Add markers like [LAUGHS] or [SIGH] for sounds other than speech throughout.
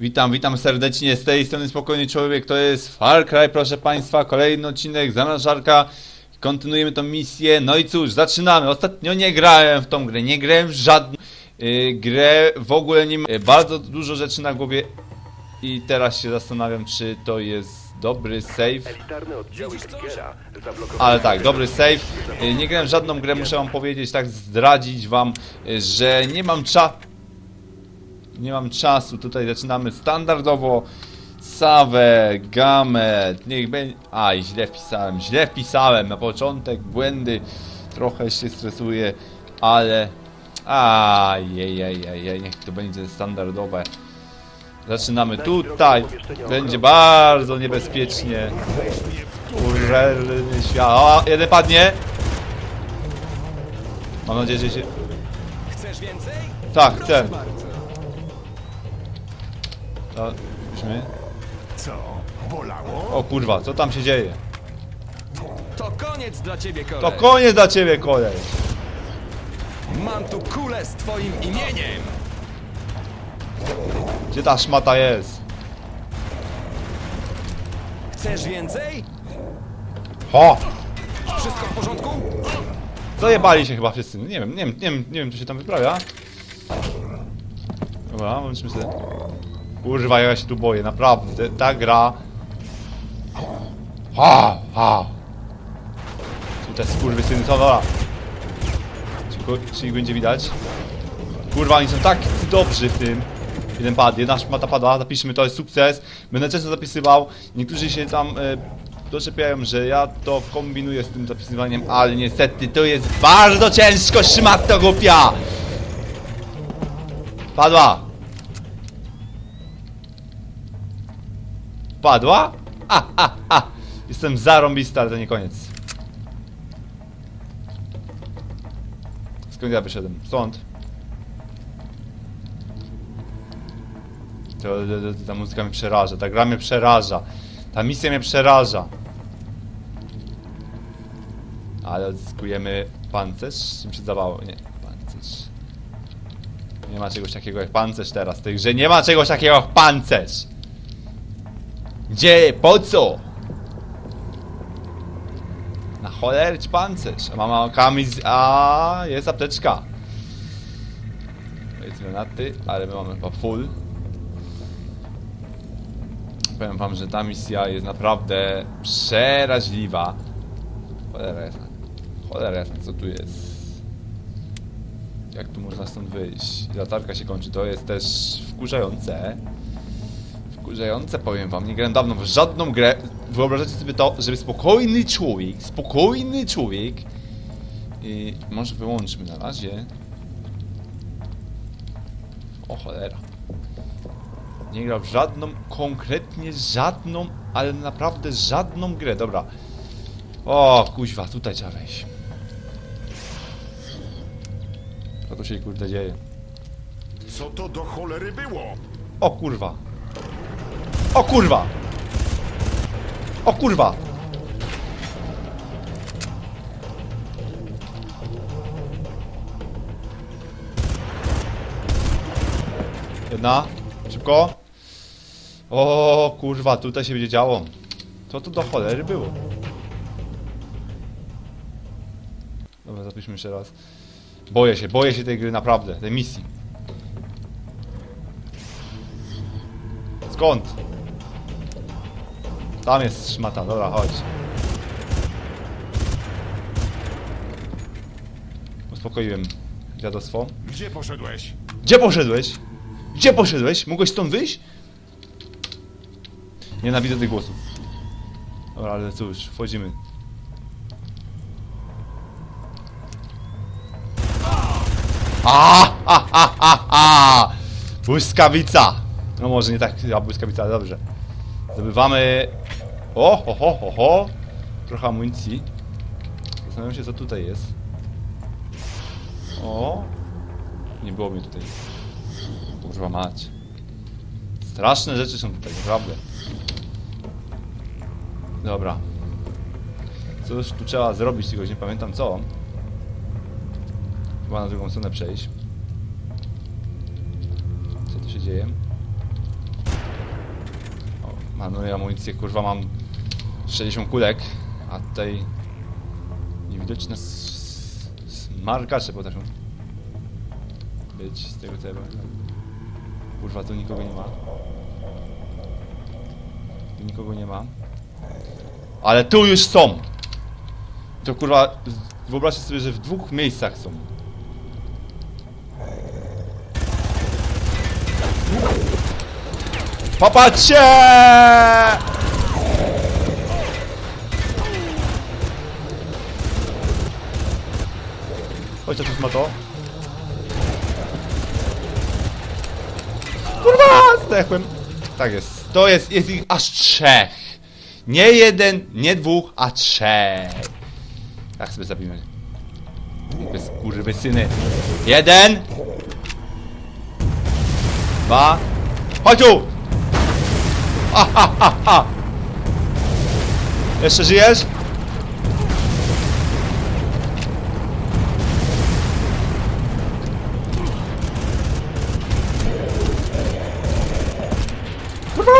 Witam, witam serdecznie z tej strony Spokojny Człowiek, to jest Far Cry, proszę Państwa, kolejny odcinek Zamrażarka. Kontynuujemy tą misję, no i cóż, zaczynamy. Ostatnio nie grałem w tą grę, nie grałem w żadną y, grę, w ogóle nie mam y, bardzo dużo rzeczy na głowie i teraz się zastanawiam, czy to jest dobry save. Ale tak, dobry save. Y, Nie grałem w żadną grę, muszę wam powiedzieć, tak zdradzić wam, y, że nie mam czasu. Nie mam czasu, tutaj zaczynamy standardowo. Sawę, gamet, niech będzie... A, i źle wpisałem, źle wpisałem na początek, błędy, trochę się stresuję, ale... Ajejejejej, niech to będzie standardowe. Zaczynamy tutaj, będzie bardzo niebezpiecznie. Urelny świat. O, jeden padnie. Mam nadzieję, że się... Chcesz więcej? Tak, chcę. To, byśmy... Co? Bolało? O kurwa, co tam się dzieje? To koniec dla ciebie, kolej. To koniec dla ciebie, kolej. Mam tu kulę z twoim imieniem. Gdzie ta szmata jest? Chcesz więcej? Ho! Wszystko w porządku? Zajebali się chyba wszyscy. Nie wiem, nie wiem, nie wiem, nie wiem co się tam wyprawia. Dobra, włączmy sobie. Kurwa, ja się tu boję, naprawdę. Ta gra... Ha! Ha! Czy te skurwysyny są? Dobra. Czy, czy ich będzie widać? Kurwa, oni są tak dobrzy w tym. Jeden pad, jedna szmata padła, zapiszmy, to jest sukces. Będę często zapisywał. Niektórzy się tam e, doczepiają, że ja to kombinuję z tym zapisywaniem, ale niestety to jest bardzo ciężko, szmato głupia! Padła! Padła? A, a, a! Jestem zarąbista, ale to nie koniec. Skąd ja wyszedłem? Stąd. To, to, to, ta muzyka mnie przeraża, ta gra mnie przeraża. Ta misja mnie przeraża. Ale odzyskujemy pancerz? Czym się zdawało? Nie, pancerz. Nie ma czegoś takiego jak pancerz teraz. W tej grze nie ma czegoś takiego jak pancerz. Gdzie? Po co? Na cholerę ci pancerz. A mama kamiz... A jest apteczka. Jest granaty, ale my mamy chyba full. Powiem wam, że ta misja jest naprawdę przeraźliwa. Cholera jasna. Cholera jasna, co tu jest? Jak tu można stąd wyjść? Latarka się kończy, to jest też wkurzające. Wkurzające, powiem wam. Nie grałem dawno w żadną grę. Wyobrażacie sobie to, żeby spokojny człowiek, spokojny człowiek i może wyłączmy na razie. O cholera. Nie grał w żadną, konkretnie żadną, ale naprawdę żadną grę. Dobra. O, kuźwa, tutaj trzeba wejść. Co tu się kurde dzieje? Co to do cholery było? O kurwa. O kurwa. O kurwa. Jedna. Szybko. O kurwa, tutaj się będzie działo. Co tu do cholery było? Dobra, zapiszmy jeszcze raz. Boję się, boję się tej gry naprawdę, tej misji. Skąd? Tam jest szmata, dobra, chodź. Uspokoiłem dziadostwo. Gdzie poszedłeś? Gdzie poszedłeś? Gdzie poszedłeś? Mogłeś stąd wyjść? Nienawidzę tych głosów. Dobra, ale cóż, wchodzimy. A, a, a, a, a! Błyskawica! No może nie tak, a błyskawica, ale dobrze. Zdobywamy... O, ho, ho, ho, ho! Trochę amunicji. Zastanawiam się, co tutaj jest. O! Nie było mnie tutaj. Kurwa mać. Straszne rzeczy są tutaj, naprawdę. Dobra. Coś tu trzeba zrobić, tylko nie pamiętam co. Chyba na drugą stronę przejść. Co tu się dzieje? Manuję amunicję, kurwa mam 60 kulek, a tutaj niewidoczne smarkacze potrafią być z tego pamiętam. Kurwa, tu nikogo nie ma. Tu nikogo nie ma. Ale tu już są! To kurwa, wyobraźcie sobie, że w dwóch miejscach są. Popatrzcie! Chodź, tu ma to. Kurwa! Zdechłem. Tak jest. To jest, jest ich aż trzech. Nie jeden, nie dwóch, a trzech. Tak sobie zabijmy. Bez kurwy syny. Jeden. Dwa. Chodź tu! Ha, ha, ha, ha. Jeszcze żyjesz?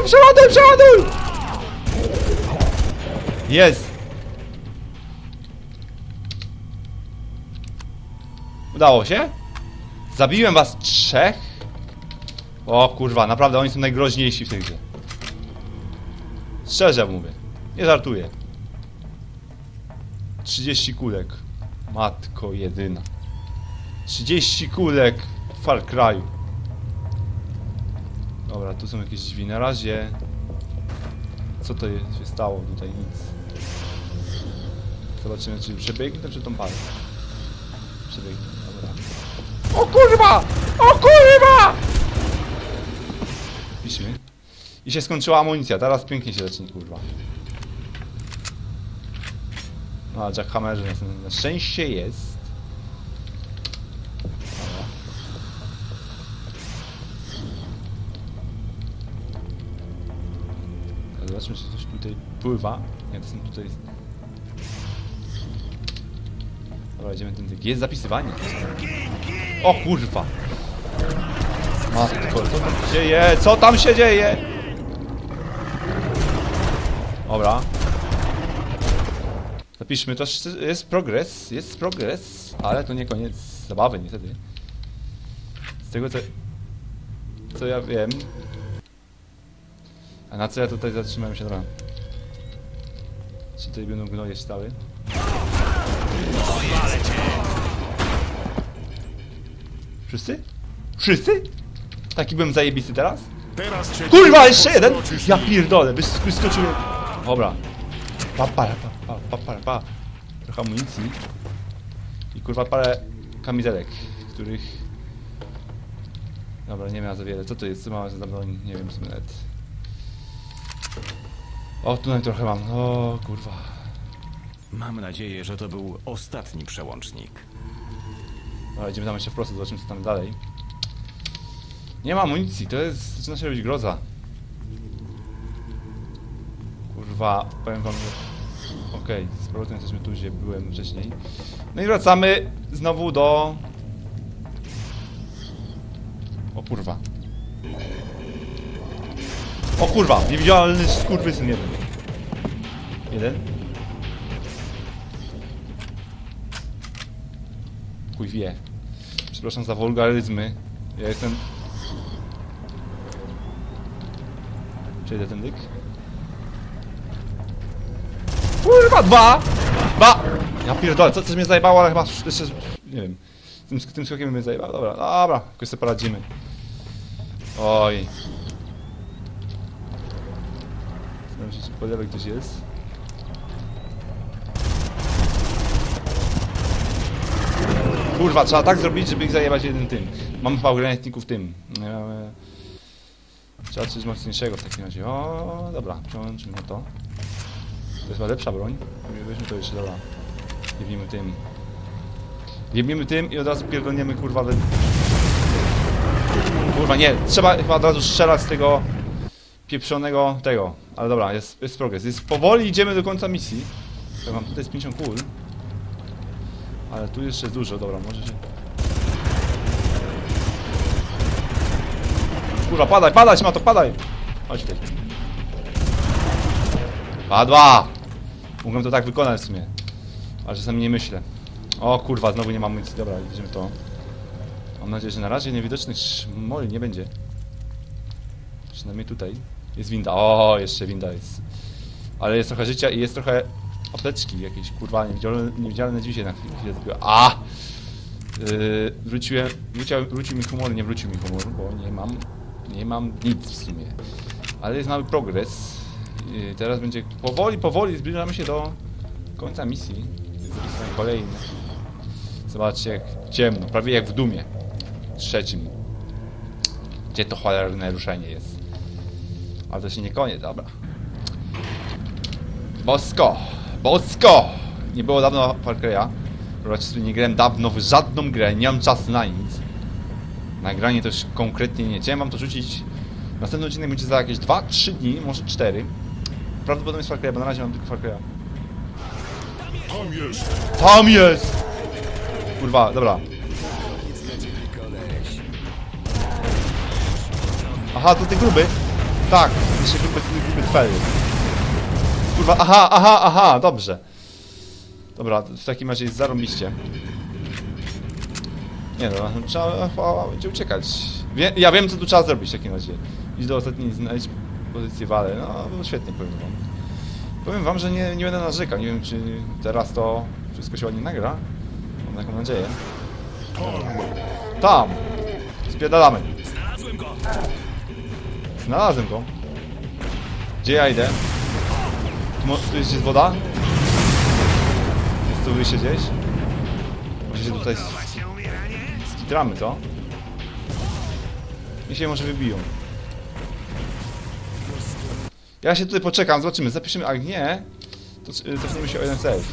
Przeładuj, przeładuj! Jest! Udało się? Zabiłem was trzech? O kurwa, naprawdę oni są najgroźniejsi w tej grze. Szczerze mówię. Nie żartuję. 30 kulek. Matko jedyna. 30 kulek w Far Cry'u. Dobra, tu są jakieś drzwi. Na razie... Co to je- się stało? Tutaj nic. Zobaczymy, czy przebiegnę, czy tą parę. Przebiegnę, dobra. O kurwa! O kurwa! Piszmy. I się skończyła amunicja, teraz pięknie się zacznie, kurwa. No, a Jackhammerze na szczęście jest. Zobaczmy, czy coś tutaj pływa. Nie, to są tutaj... Dobra, idziemy tędy. Jest zapisywanie. O kurwa! Matko, co tam się dzieje? Co tam się dzieje? Dobra. Zapiszmy, to jest progres, jest progres, ale to nie koniec zabawy niestety. Z tego co... Co ja wiem... A na co ja tutaj zatrzymałem się dobra? Czy tutaj będą gnoje stały? Wszyscy? Wszyscy? Taki byłem zajebisty teraz? Kurwa, jeszcze jeden! Ja pierdolę, wys- wyskoczyłem. Dobra. Pa, pa, pa, pa, pa, pa, pa. Trochę amunicji. I kurwa parę kamizelek, których... Dobra, nie miała za wiele. Co to jest? Co mamy za broń? Nie wiem, w sumie nawet. O, tutaj trochę mam. O, kurwa. Mam nadzieję, że to był ostatni przełącznik. Dobra, idziemy tam jeszcze wprost, zobaczymy co tam dalej. Nie ma amunicji, to jest... zaczyna się robić groza. Kurwa, powiem wam, że... Okej, z powrotem jesteśmy tu, gdzie byłem wcześniej. No i wracamy znowu do... O kurwa. O kurwa, niewidzialny skurwysyn jeden. Jeden? Chuj wie. Przepraszam za wulgaryzmy. Ja jestem... Przejdę ten dyk. Kurwa, dwa! Dwa! Ja pierdolę, co, coś mnie zajebało, ale chyba jeszcze... Nie wiem. Tym, tym skokiem mnie zajebało. Dobra, dobra, jakoś sobie poradzimy. Oj. Zastanawiam się, czy po lewej ktoś jest. Kurwa, trzeba tak zrobić, żeby ich zajebać jednym tym. Mam chyba granatników tym. Mamy... Trzeba coś mocniejszego w takim razie. O, dobra, przełączymy to. To jest lepsza broń. Weźmy to jeszcze, dobra. Jebnijmy tym. Jebnijmy tym i od razu pierdolniemy kurwa we... Kurwa, nie, trzeba chyba od razu strzelać z tego pieprzonego tego. Ale dobra, jest, jest progres. Jest, powoli idziemy do końca misji. Ja mam tutaj z 50 kul. Ale tu jeszcze jest dużo, dobra, może się... Kurwa, padaj, padaj, ma to padaj! Chodź tutaj. Padła! Mógłbym to tak wykonać w sumie. Ale czasami nie myślę. O kurwa, znowu nie mam amunicji. Dobra, widzimy to. Mam nadzieję, że na razie niewidocznych szmoli nie będzie. Przynajmniej tutaj. Jest winda. O, jeszcze winda jest. Ale jest trochę życia i jest trochę apteczki jakieś, kurwa, niewidzialne, niewidzialne drzwi się na chwilę zrobiły. A! Yy, wróciłem, wrócił, wrócił mi humor, nie wrócił mi humor, bo nie mam, nie mam nic w sumie. Ale jest mały progres. Yy, teraz będzie powoli, powoli zbliżamy się do końca misji. Kolejny. Zobaczcie jak ciemno, prawie jak w Dumie. Trzecim. Gdzie to cholerne ruszenie jest. Ale to się nie koniec, dobra. Bosko! Bosko! Nie było dawno Far Cry'a. Właściwie nie grałem dawno w żadną grę, nie mam czasu na nic. Nagranie też konkretnie nie. Chciałem wam to rzucić. Następny odcinek będzie za jakieś 2-3 dni, może 4. Prawdopodobnie jest Far Cry'a, bo na razie mam tylko Far Cry'a. Tam jest! Tam jest! Kurwa, dobra. Aha, to ty gruby? Tak, jeszcze gruby, gruby twej. Kurwa, aha, aha, aha, dobrze. Dobra, w takim razie jest zarąbiście. Nie no, trzeba będzie uciekać. Wie, ja wiem, co tu trzeba zrobić w takim razie. Iść do ostatniej, znaleźć pozycję wale. No, świetnie, powiem wam. Powiem wam, że nie, nie będę narzekał. Nie wiem, czy teraz to wszystko się ładnie nagra. Mam taką nadzieję. Tam! Spiedalamy. Znalazłem go. Gdzie ja idę? Tu, tu jest gdzieś woda? Jest tu wyjście gdzieś? Może się tutaj skitramy, co? I się może wybiją. Ja się tutaj poczekam, zobaczymy, zapiszemy, a nie, to cofniemy się o jeden save.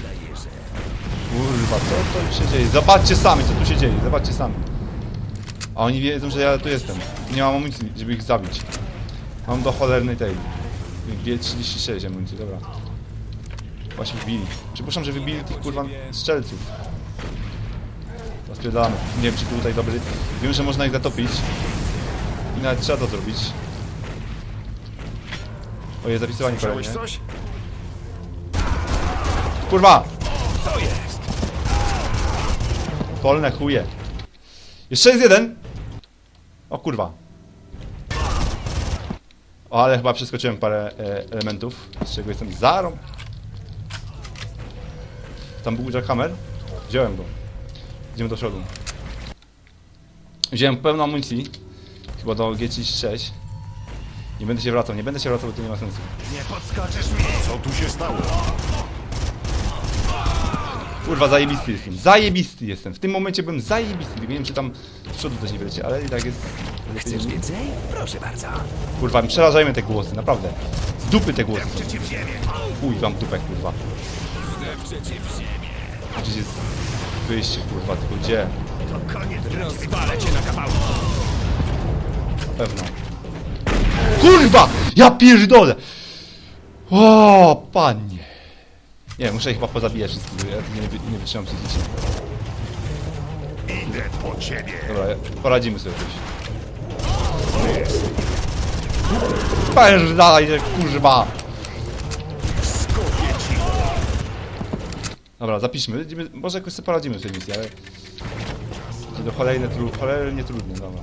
Kurwa, co to się dzieje? Zobaczcie sami, co tu się dzieje, zobaczcie sami. A oni wiedzą, że ja tu jestem. Nie mam amunicji, żeby ich zabić. Mam do cholernej tej. G36 amunicji, dobra. Właśnie wybili. Przypuszczam, że wybili tych kurwa strzelców. Rozpierdalamy. Nie wiem, czy tutaj dobry. Wiem, że można ich zatopić. I nawet trzeba to zrobić. Oje, zapisywanie kolejne. coś? Kurwa! Co jest? Polne chuje. Jeszcze jest jeden! O kurwa. O, ale chyba przeskoczyłem parę e, elementów, z czego jestem zarą. Tam był Jackhammer? Wziąłem go. Idziemy do przodu. Wziąłem pełno amunicji. Chyba do G36. Nie będę się wracał, nie będę się wracał, bo to nie ma sensu. Nie podskoczysz mi! Co tu się stało? Kurwa, zajebisty jestem. Zajebisty jestem. W tym momencie byłem zajebisty. Nie wiem, czy tam z przodu też nie wiecie, ale i tak jest... Chcesz więcej? Proszę bardzo. Kurwa, przerażajmy te głosy, naprawdę. Z dupy te głosy są. Chuj wam dupę, kurwa. Gdzieś jest wyjście, kurwa, tylko gdzie? To koniec! Rozwalę cię na kawałki! Pewno. Kurwa! Ja pierdolę! O, panie. Nie, muszę ich chyba pozabijać wszystkich, bo ja nie, wy- nie wytrzymam psychicznie. Idę po ciebie! Dobra, poradzimy sobie jakoś. Pierdalaj, że kurwa! Ci! Dobra, zapiszmy. Idziemy- Może jakoś sobie poradzimy w tej misji, ale... To cholernie, tru, cholernie trudne, dobra.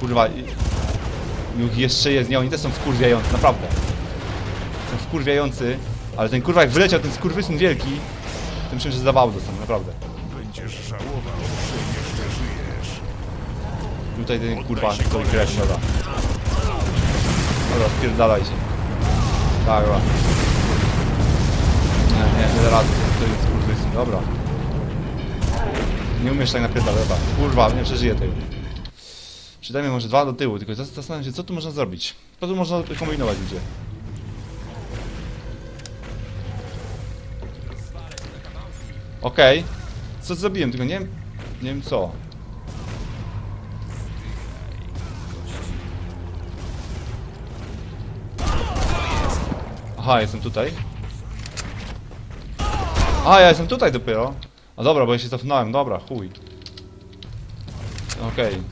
Kurwa, i... i jeszcze jest, nie, oni też są wkurwiający, naprawdę. Są wkurwiający, ale ten kurwa jak wyleciał, ten skurwysyn wielki, to myślę, że zawału dostanę, naprawdę. Będziesz żałował, że jeszcze żyjesz. Tutaj ten kurwa stoi krew, dobra. Dobra, spierdalaj się. Tak, dobra. Nie, nie, nie da rady, to jest skurwysyn, dobra. Nie umiesz tak napierdalać, dobra. Kurwa, nie przeżyję tego. Przydajmy może dwa do tyłu, tylko zas- zastanawiam się, co tu można zrobić. Co tu można kombinować, ludzie? Okej. Co zrobiłem, tylko nie wiem, nie wiem co. Aha, jestem tutaj. A, ja jestem tutaj dopiero. A dobra, bo ja się cofnąłem, dobra, chuj. Okej.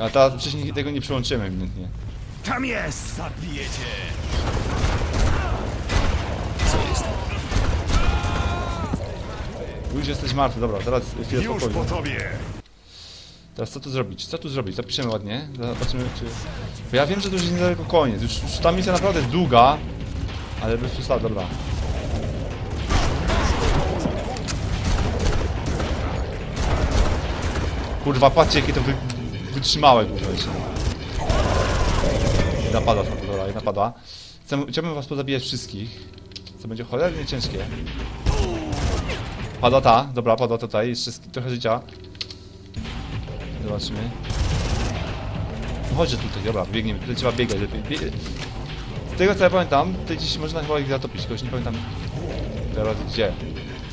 A teraz wcześniej tego nie przyłączyłem ewidentnie. Tam jest! Zabiję Już jesteś martwy, dobra, teraz chwilę Już spokoju. po tobie! Teraz co tu zrobić? Co tu zrobić? Zapiszemy ładnie. Zobaczymy czy... Bo ja wiem, że to już jest niedaleko koniec. Już, już ta misja naprawdę jest długa. Ale bez przesady, dobra. Kurwa, patrzcie jakie to wy... wytrzymałe kurwa jeszcze. Jedna padła, dobra, jedna padła. Chcę, chciałbym was pozabijać wszystkich. Co będzie cholernie ciężkie. Padła ta, dobra, padła tutaj, jeszcze trochę życia. Zobaczymy. No Chodźże tutaj, dobra, biegniemy, tutaj trzeba biegać lepiej. Bie... Z tego co ja pamiętam, tutaj gdzieś można chyba ich zatopić, kogoś nie pamiętam teraz gdzie.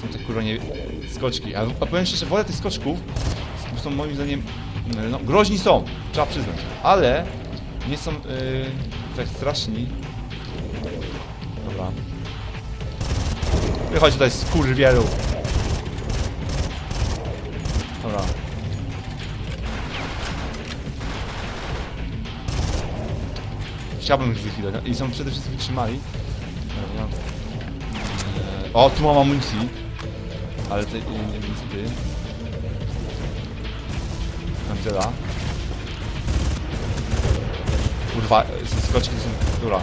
Są te kurwa nie... skoczki, a, a powiem szczerze, wolę tych skoczków, bo są moim zdaniem, no groźni są, trzeba przyznać, ale nie są yy, tak straszni. Dobra. Wychodź tutaj z kurwielu. Chciałbym ich zlikwidać. I są przede wszystkim wytrzymali. O, tu mam amunicji. Ale ty, nie wiem ty. Angela. Kurwa, skoczki są... Dobra.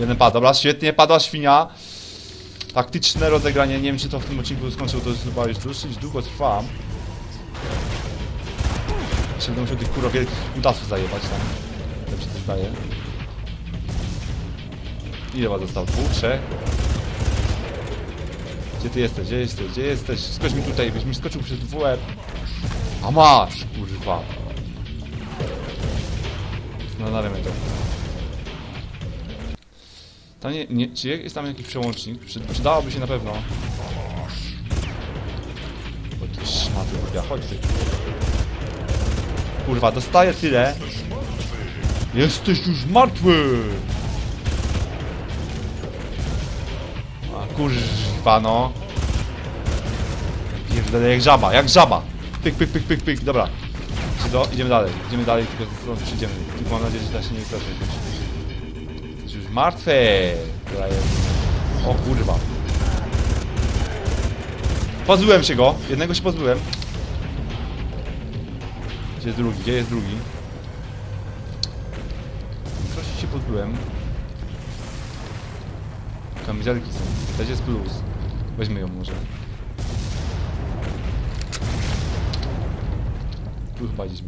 Jeden padł, dobra, świetnie, padła świnia. Taktyczne rozegranie, nie wiem czy to w tym odcinku skończył, to jest chyba już dosyć długo trwa. Jeszcze będę musiał tych kurwa wielkich kutasów zajebać tam. Tak mi się to zdaje. Ile was zostało? Dwóch, trzech? Gdzie ty jesteś? Gdzie jesteś? Gdzie jesteś? Skocz mi tutaj, byś mi skoczył przez w łeb. A masz, kurwa. Zastanawiam mnie to. Tam nie, nie, czy jest tam jakiś przełącznik? Przy, przydałoby się na pewno. Bo ty szmaty, kurwa, chodź ty. Kurwa, dostaję tyle. Jesteś już martwy! A kurwa no. Pierdolę jak żaba, jak żaba. Pyk, pyk, pyk, pyk, pyk, dobra. Do, idziemy dalej, idziemy dalej, tylko stąd przyjdziemy. Tylko mam nadzieję, że ta się nie straszy jakoś. Jesteś już martwy! O kurwa. Pozbyłem się go, jednego się pozbyłem. Gdzie jest drugi? Gdzie jest drugi? Większości się pozbyłem. Kamizelki są. Też jest plus. Weźmy ją może. Tu chyba gdzieś.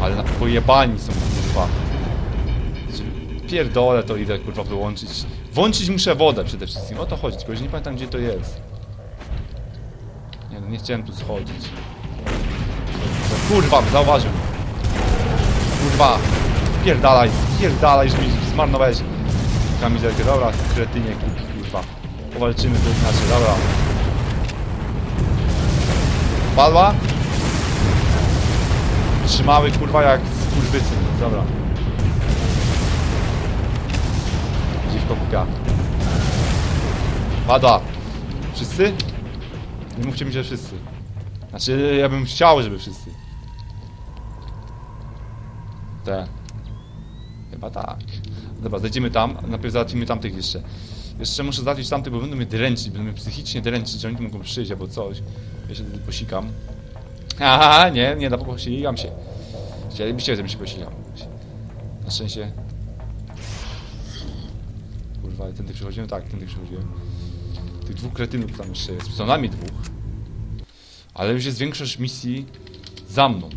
Ale na pojebani są kurwa. Pierdolę to idę kurwa wyłączyć. Włączyć muszę wodę przede wszystkim. O to chodzi, tylko że nie pamiętam gdzie to jest. Nie no, nie chciałem tu schodzić. Kurwa, zauważył. Kurwa. Pierdalaj, pierdalaj, że mi zmarnowałeś kamizelkę. Dobra, kretynie, kurwa. Powalczymy to inaczej, dobra. Padła? Trzymały, kurwa, jak skurwysyn. Dobra. Dziwko kupia. Pada. Wszyscy? Nie mówcie mi, że wszyscy. Znaczy, ja bym chciał, żeby wszyscy. Te. Chyba tak. Dobra, zejdziemy tam. Najpierw załatwimy tamtych jeszcze. Jeszcze muszę załatwić tamtych, bo będą mnie dręczyć. Będą mnie psychicznie dręczyć, że oni tu mogą przyjść albo coś. Ja się wtedy posikam. Aha, nie, nie, no posikam się. Chcielibyście, żebym się posikał. Na szczęście... Kurwa, tędy przychodziłem? Tak, tędy przychodziłem. Tych dwóch kretynów tam jeszcze jest. Co najmniej dwóch. Ale już jest większość misji za mną.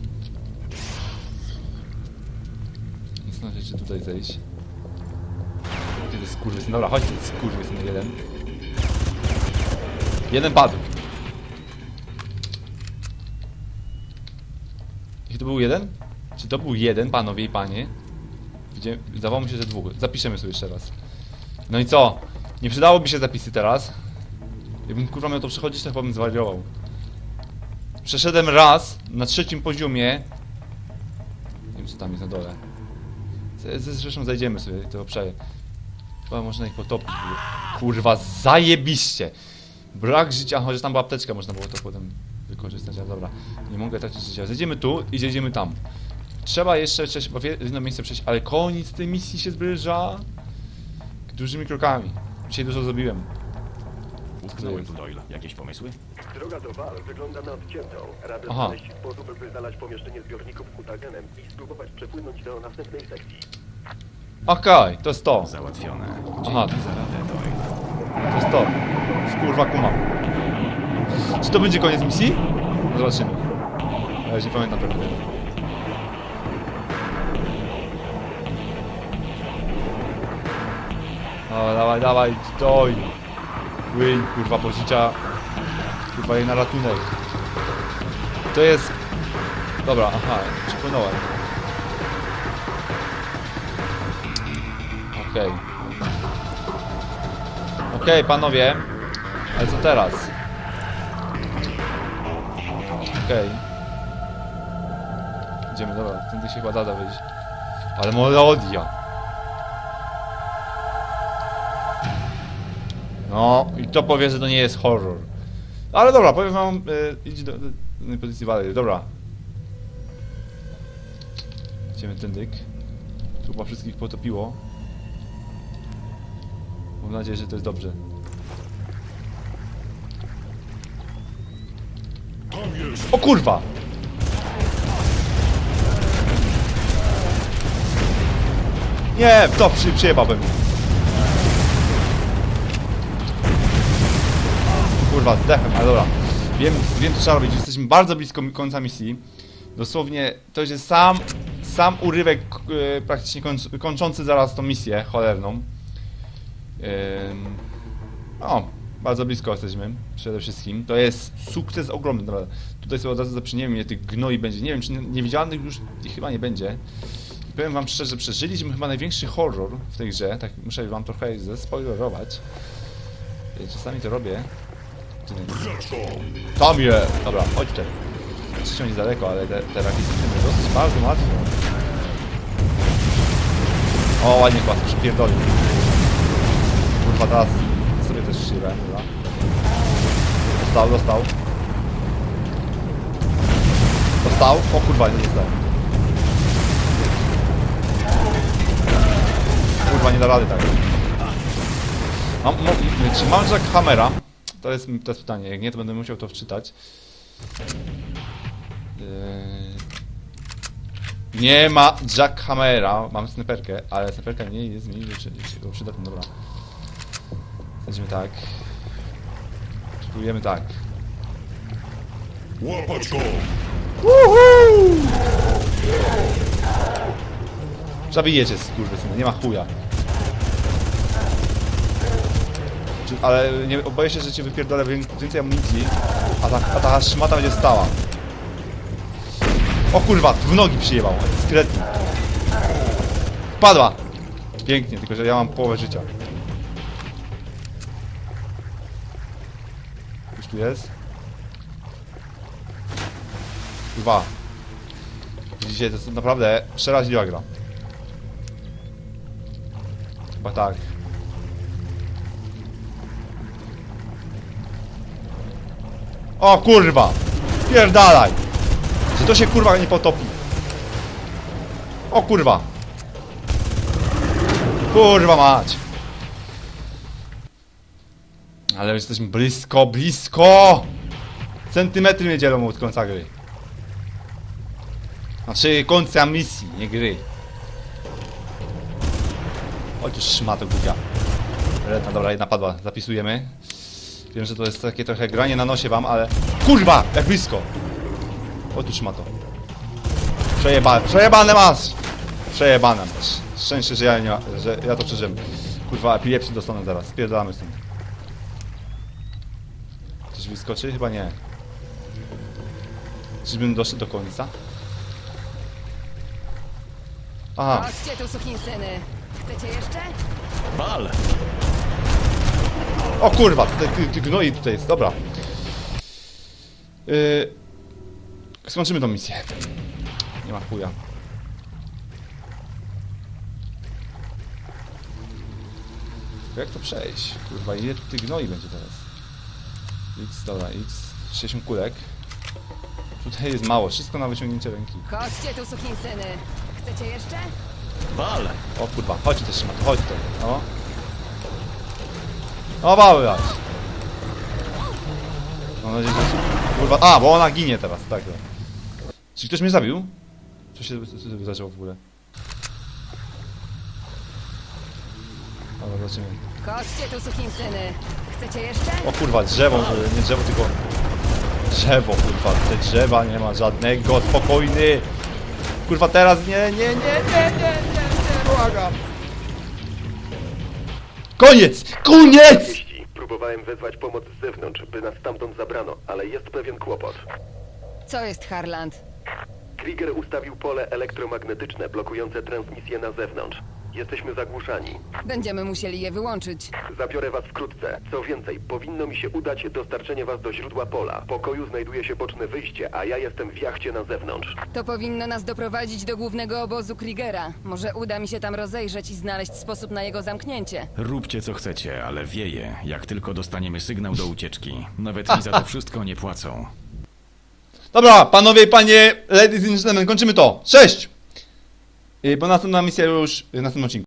Więc na rzeczy tutaj zejść. Gdzie to jest skurwysyn? Dobra, chodź, skurwysyn jeden. Jeden padł. Czy to był jeden? Czy to był jeden, panowie i panie? Wydawało mi się, że dwóch. Zapiszemy sobie jeszcze raz. No i co? Nie przydałoby się zapisy teraz. Jakbym kurwa miał to przechodzić, to chyba bym zwariował. Przeszedłem raz na trzecim poziomie. Nie wiem co tam jest na dole. Zresztą zajdziemy sobie to obszaje. Chyba można ich potopić. Kurwa, zajebiście! Brak życia, chociaż tam była apteczka, można było to potem wykorzystać, ale dobra. Nie mogę tracić życia. Zejdziemy tu i zejdziemy tam. Trzeba jeszcze przejść, bo w jedno miejsce przejść, ale koniec tej misji się zbliża. Dużymi krokami. Dzisiaj dużo zrobiłem. Utknąłem tu, Doyle. Jakieś pomysły? Droga do Wal wygląda na odciętą. Radę Aha. znaleźć sposób, by znaleźć pomieszczenie zbiorników mutagenem i spróbować przepłynąć do następnej sekcji. Okej, to jest to. Załatwione. Dzięki Aha. za radę, Doyle. To jest to. Kurwa kumam. Czy to będzie koniec misji? No zobaczymy. Ja już nie pamiętam pewnie. O, dawaj, dawaj, doj. Win, kurwa, pożycia. Kurwa, jej na ratunek. To jest... Dobra, aha, przepłynąłem. Okej. Okej, panowie. Ale co teraz? Okej. Idziemy, dobra, tędy się chyba da wyjść. Ale melodia. No, i to powie, że to nie jest horror. Ale dobra, powiem wam, e, idź do, do, pozycji dalej, dobra. Idziemy tędyk. Tu chyba wszystkich potopiło. Mam nadzieję, że to jest dobrze. O kurwa! Nie, w to przy, przyjebałbym. Kurwa, zdechem, ale dobra. Wiem, wiem co trzeba robić, jesteśmy bardzo blisko końca misji. Dosłownie, to jest sam, sam urywek e, praktycznie końc, kończący zaraz tą misję cholerną. Ym, o, bardzo blisko jesteśmy, przede wszystkim. To jest sukces ogromny, dobra. Tutaj sobie od razu zaprzyniemy, ile tych gnoi będzie. Nie wiem, czy nie- niewidzialnych już chyba nie będzie. Powiem wam szczerze, przeżyliśmy chyba największy horror w tej grze. Tak muszę wam trochę zespoilerować. Y, Czasami to robię. Ty Tam je! Dobra, chodźcie. Oczywiście nie daleko, ale te, te rakiety są dosyć bardzo łatwo. O, ładnie chyba przypierdolił. Kurwa, teraz sobie też szybę, dobra. Dostał, dostał. Dostał? O kurwa, nie dostał. Kurwa, nie da rady tak. Mam, mam, czy mam Jackhammera? To jest, to jest pytanie, jak nie, to będę musiał to wczytać. Yy... Nie ma Jackhammera, mam snajperkę, ale snajperka nie jest mi przydatna, dobra. Będziemy tak. Spróbujemy tak. Łapać go! Zabijecie skurwysyny, nie ma chuja. Czy- Ale nie, obawiam się, że cię wypierdolę wię- więcej amunicji, a ta, a ta szmata będzie stała. O kurwa, w nogi przyjebał, skretny. Padła! Pięknie, tylko że ja mam połowę życia. Już tu jest? Kurwa. Widzicie, to jest naprawdę przeraźliwa gra. Chyba tak. O kurwa! Pierdalaj! Czy to się kurwa nie potopi? O kurwa! Kurwa mać! Ale jesteśmy blisko, blisko! Centymetry mnie dzielą od końca gry. Znaczy końca misji, nie gry. Oj, tu szmato głupia. Redna, dobra, jedna padła, zapisujemy. Wiem, że to jest takie trochę granie na nosie wam, ale... Kurwa! Jak blisko! O, tu szmato. Przejebane, przejebane masz! Przejebane masz. Szczęście, że ja, nie, ma- że ja to przeżyłem. Kurwa, epilepsji dostanę zaraz. Spierdalamy stąd. Coś wyskoczy? Chyba nie. Czyżbym doszedł do końca? Aha. Chodźcie tu, sukinsyny. Chcecie jeszcze? Wal! O kurwa, tutaj ty, ty gnoi tutaj jest, dobra. Yy, skończymy tą misję. Nie ma chuja. Jak to przejść? Kurwa, ile tych gnoi będzie teraz? X, dobra, X. 60 kulek. Tutaj jest mało, wszystko na wyciągnięcie ręki. Chodźcie tu, sukinsyny. Chcecie jeszcze? Wal! O kurwa, chodź też Szymon, chodź tutaj. O, mały raz. Mam nadzieję, że... Kurwa, a, bo ona ginie teraz, tak. tak. Czy ktoś mnie zabił? Co się zaczęło w ogóle? Dobra, zobaczymy. Chodźcie tu, sukinsyny. Chcecie jeszcze? O kurwa, drzewo, e, nie drzewo, tylko... Drzewo, kurwa, te drzewa nie ma żadnego, spokojny! Kurwa, teraz nie, nie, nie, nie, nie, nie, nie, błagam! Koniec! Koniec! Jeśli próbowałem wezwać pomoc z zewnątrz, by nas stamtąd zabrano, ale jest pewien kłopot. Co jest Harland? Krieger ustawił pole elektromagnetyczne blokujące transmisję na zewnątrz. Jesteśmy zagłuszani. Będziemy musieli je wyłączyć. Zabiorę was wkrótce. Co więcej, powinno mi się udać dostarczenie was do źródła pola. W pokoju znajduje się boczne wyjście, a ja jestem w jachcie na zewnątrz. To powinno nas doprowadzić do głównego obozu Kriegera. Może uda mi się tam rozejrzeć i znaleźć sposób na jego zamknięcie. Róbcie co chcecie, ale wieje, jak tylko dostaniemy sygnał do ucieczki. Nawet mi za to [LAUGHS] wszystko nie płacą. Dobra, panowie i panie, ladies and gentlemen, kończymy to. Cześć! Y, Bo następna misja już w następnym odcinku.